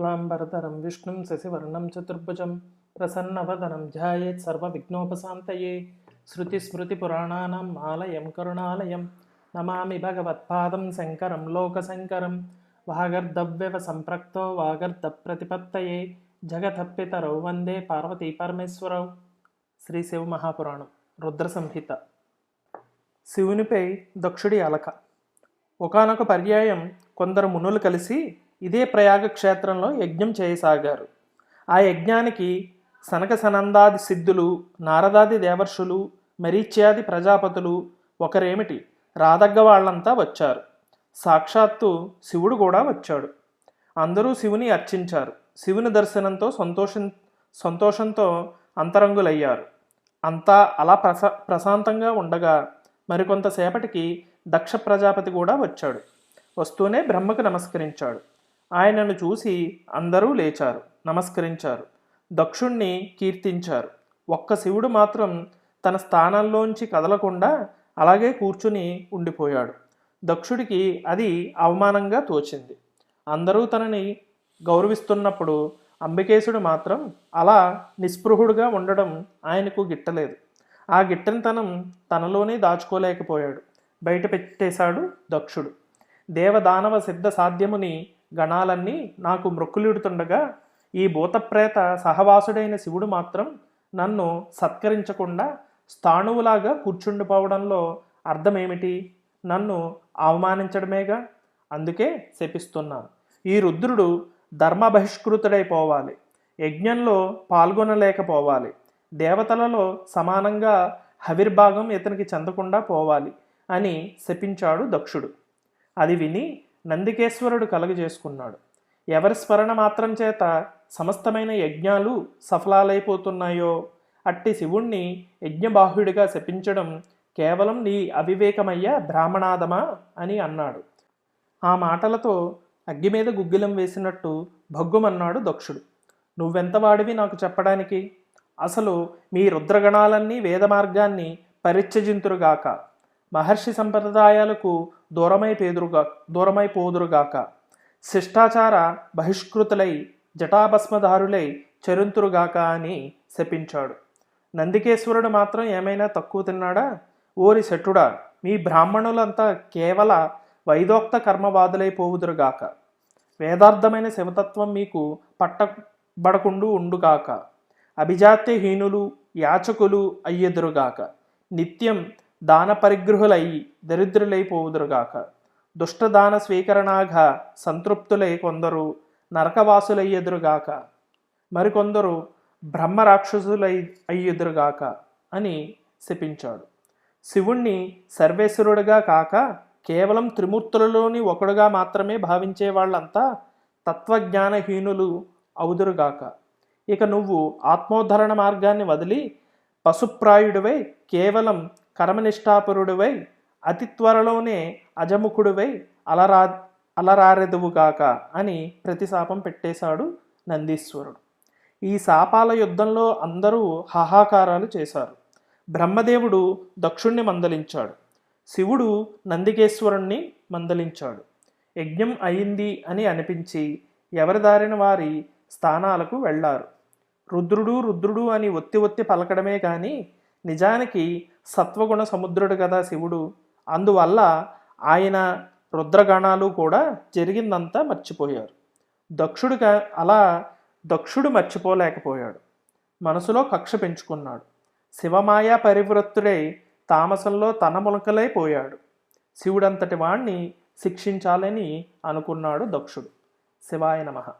లాంబరధరం విష్ణుం శశివర్ణం చతుర్భుజం ప్రసన్నవదనం ధ్యాయేత్ సర్వవిఘ్నోపశాంతయే. శృతిస్మృతిపురాణానాం ఆలయం కరుణాలయం. నమామి భగవత్పాదం శంకరం లోకశంకరం. వాగర్ధవ్యవ సంప్రక్తో వాగర్ధ ప్రతిపత్తయే జగతపితరౌ వందే పార్వతీ పరమేశ్వరౌ. శ్రీ శివ మహాపురాణం రుద్ర సంహిత శివునిపై దక్షుడి అలక. ఒకనొక పర్యాయం కొందరు మునులు కలిసి ఇదే ప్రయాగ క్షేత్రంలో యజ్ఞం చేయసాగారు. ఆ యజ్ఞానికి సనక సనందాది సిద్ధులు నారదాది దేవర్షులు మరీచ్యాది ప్రజాపతులు ఒకరేమిటి? రాదగ్గ వాళ్ళంతా వచ్చారు. సాక్షాత్తు శివుడు కూడా వచ్చాడు. అందరూ శివుని అర్చించారు. శివుని దర్శనంతో సంతోషం సంతోషంతో అంతరంగులయ్యారు. అంతా అలా ప్రస ప్రశాంతంగా ఉండగా మరికొంతసేపటికి దక్ష ప్రజాపతి కూడా వచ్చాడు. వస్తూనే బ్రహ్మకు నమస్కరించాడు. ఆయనను చూసి అందరూ లేచారు నమస్కరించారు దక్షుణ్ణి కీర్తించారు. ఒక్క శివుడు మాత్రం తన స్థానంలోంచి కదలకుండా అలాగే కూర్చుని ఉండిపోయాడు. దక్షుడికి అది అవమానంగా తోచింది. అందరూ తనని గౌరవిస్తున్నప్పుడు అంబికేశుడు మాత్రం అలా నిస్పృహుడుగా ఉండడం ఆయనకు గిట్టలేదు. ఆ గిట్టనితనం తనలోనే దాచుకోలేకపోయాడు. బయట పెట్టేశాడు దక్షుడు. దేవదానవ సిద్ధ సాధ్యముని గణాలన్నీ నాకు మృక్కులుడుతుండగా ఈ భూతప్రేత సహవాసుడైన శివుడు మాత్రం నన్ను సత్కరించకుండా స్థాణువులాగా కూర్చుండిపోవడంలో అర్థమేమిటి? నన్ను అవమానించడమేగా? అందుకే శపిస్తున్నాను. ఈ రుద్రుడు ధర్మ బహిష్కృతుడైపోవాలి యజ్ఞంలో పాల్గొనలేకపోవాలి. దేవతలలో సమానంగా హవిర్భాగం ఇతనికి చెందకుండా పోవాలి అని శపించాడు దక్షుడు. అది విని నందికేశ్వరుడు కలుగజేసుకున్నాడు. ఎవరి స్మరణ మాత్రం చేత సమస్తమైన యజ్ఞాలు సఫలాలైపోతున్నాయో? అట్టి శివుణ్ణి యజ్ఞబాహ్యుడిగా శపించడం కేవలం నీ అవివేకమయ్య బ్రాహ్మణాదమా? అని అన్నాడు. ఆ మాటలతో అగ్గి మీద గుగ్గిలం వేసినట్టు భగ్గుమన్నాడు దక్షుడు. నువ్వెంత వాడివి నాకు చెప్పడానికి? అసలు మీ రుద్రగణాలన్నీ వేద మార్గాన్ని పరిత్యజింతురుగాక. మహర్షి సంప్రదాయాలకు దూరమైపోదురుగా దూరమైపోదురుగాక. దూరమై పోదురుగాక శిష్టాచార బహిష్కృతులై జటాభస్మదారులై చరుంతురుగాక అని శపించాడు. నందికేశ్వరుడు మాత్రం ఏమైనా తక్కువ తిన్నాడా? ఓరి శటుడా మీ బ్రాహ్మణులంతా కేవల వైదోక్త కర్మవాదులైపోవుదురుగాక వేదార్థమైన శివతత్వం మీకు పట్టబడకుండు ఉండుగాక. అభిజాత్యహీనులు యాచకులు అయ్యెదురుగాక. నిత్యం దాన పరిగృహులై దరిద్రులైపోవుదురుగాక దుష్టదాన స్వీకరణాఘ సంతృప్తులై కొందరు నరకవాసులయ్యెదురుగాక మరికొందరు బ్రహ్మ రాక్షసులై అయ్యెదురుగాక అని శపించాడు. శివుణ్ణి సర్వేశ్వరుడుగా కాక కేవలం త్రిమూర్తులలోని ఒకడుగా మాత్రమే భావించే వాళ్ళంతా తత్వజ్ఞానహీనులు అవుదురుగాక. ఇక నువ్వు ఆత్మోద్ధరణ మార్గాన్ని వదిలి పశుప్రాయుడివై కేవలం కర్మనిష్ఠాపరుడివై అతి త్వరలోనే అజముఖుడివై అలరా అలరారెదువుగాక అని ప్రతిశాపం పెట్టేశాడు నందీశ్వరుడు. ఈ శాపాల యుద్ధంలో అందరూ హాహాకారాలు చేశారు. బ్రహ్మదేవుడు దక్షుణ్ణి మందలించాడు. శివుడు నందికేశ్వరుణ్ణి మందలించాడు. యజ్ఞం అయింది అని అనిపించి ఎవరి దారిన వారి స్థానాలకు వెళ్ళారు. రుద్రుడు రుద్రుడు అని ఒత్తి ఒత్తి పలకడమే కానీ నిజానికి సత్వగుణ సముద్రుడు కదా శివుడు. అందువల్ల ఆయన రుద్రగణాలు కూడా జరిగిందంతా మర్చిపోయారు. దక్షుడుగా అలా దక్షుడు మర్చిపోలేకపోయాడు. మనసులో కక్ష పెంచుకున్నాడు. శివమాయా పరివృత్తుడై తామసంలో తన ములకలైపోయాడు శివుడంతటి వాణ్ణి శిక్షించాలని అనుకున్నాడు దక్షుడు. శివాయ నమః.